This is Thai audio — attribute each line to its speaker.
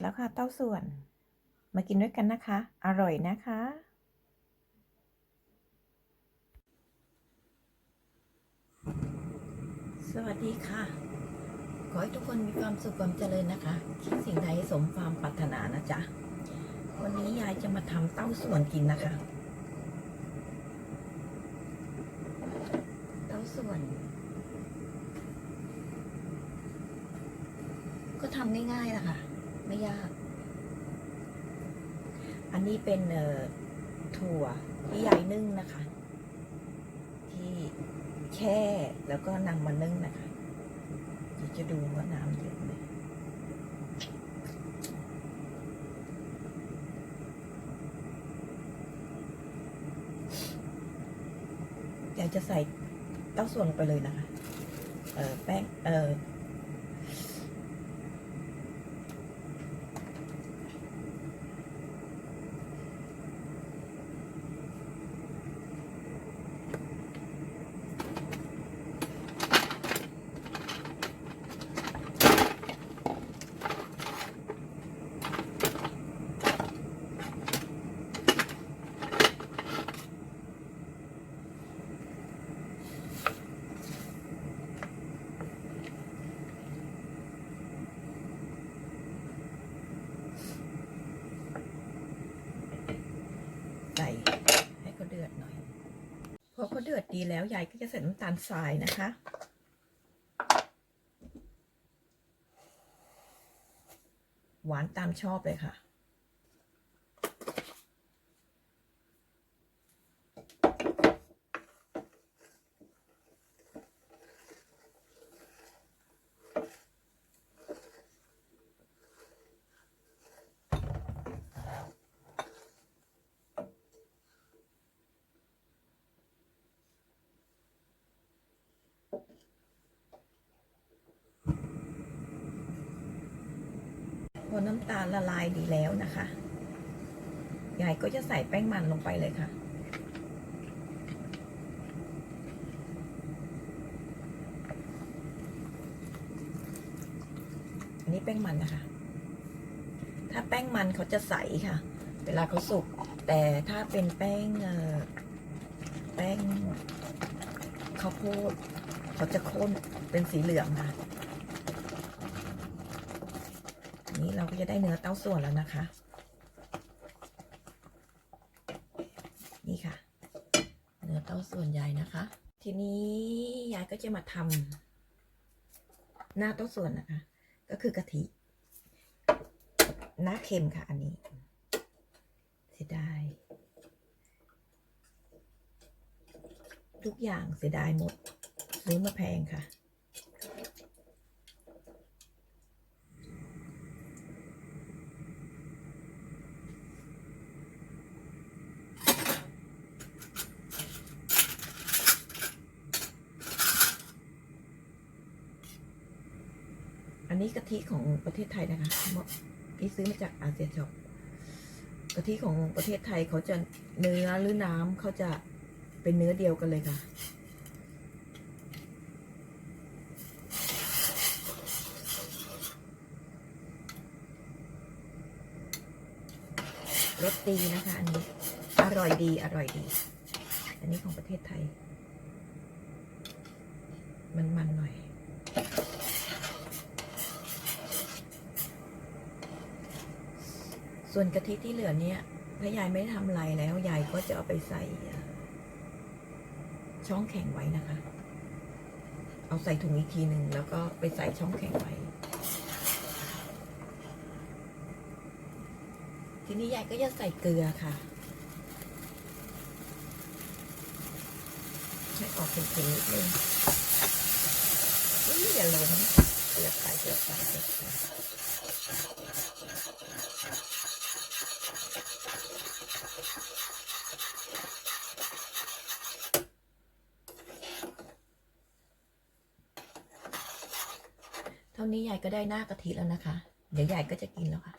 Speaker 1: แล้วค่ะเต้าส่วน มากินด้วยกันนะคะ อร่อยนะคะ สวัสดีค่ะ ขอให้ทุกคนมีความสุขความเจริญนะคะ คิดสิ่งใดสมความปรารถนานะจ๊ะ วันนี้ยายจะมาทำเต้าส่วนกินนะคะ เต้าส่วน ก็ทำง่ายๆนะคะ ไม่ยาก อันนี้เป็นถั่วที่ยายนึ่งนะคะ ที่แช่แล้วก็นำมานึ่งนะคะเดี๋ยวจะดูว่าน้ำเยอะไหมอยายจะใส่เต้าส่วนไปเลยนะคะ เออแป้ง เออ ใส่ให้เขาเดือดหน่อย พอ เดือดดีแล้วยายก็จะใส่น้ำตาลทรายนะคะ หวานตามชอบเลยค่ะ พอน้ำตาลละลายดีแล้วนะคะยายก็จะใส่แป้งมันลงไปเลยค่ะอันนี้แป้งมันนะคะ ถ้าแป้งมันเขาจะใสค่ะ เวลาเขาสุก แต่ถ้าเป็นแป้งเอ่อแป้งข้าวโพดเขาจะข้นเป็นสีเหลืองค่ะ อั นี้เราก็จะได้เนื้อเต้าส่วนแล้วนะคะ นี่ค่ะ เนื้อเต้าส่วนยายนะคะ ทีนี้ยายก็จะมาทำหน้าเต้าส่วนนะคะ ก็คือกะทิหน้าเค็มค่ะ อันนี้เสียดายทุกอย่างเสียดายหมดซื้อมาแพงค่ะ นนี้กะทิของประเทศไทยนะคะพี่ซื้อมาจากอาเซียนช็อปกะทิของประเทศไทยเขาจะเนื้อหรือน้ำเขาจะเป็นเนื้อเดียวกันเลยค่ะรสดีนะคะ อันนี้ อร่อยดีอร่อยดี อันนี้ของประเทศไทย มันมันหน่อย ส่วนกะทิที่เหลือเนี่ยถ้ายายไม่ได้ทำอะไรแล้ว ยายก็จะเอาไปใส่ ช่องแข็งไว้นะคะ เอาใส่ถุงอีกทีหนึ่งแล้วก็ไปใส่ช่องแข็งไว้ ทีนี้ยายก็จะใส่เกลือค่ะ ให้ออกเค็มๆนิดนึงอยอย่าล้มเกลือไปเกลือไปเกลือไป เท่านี้ยายก็ได้หน้ากะทิแล้วนะคะ เดี๋ยวยายก็จะกินแล้วค่ะ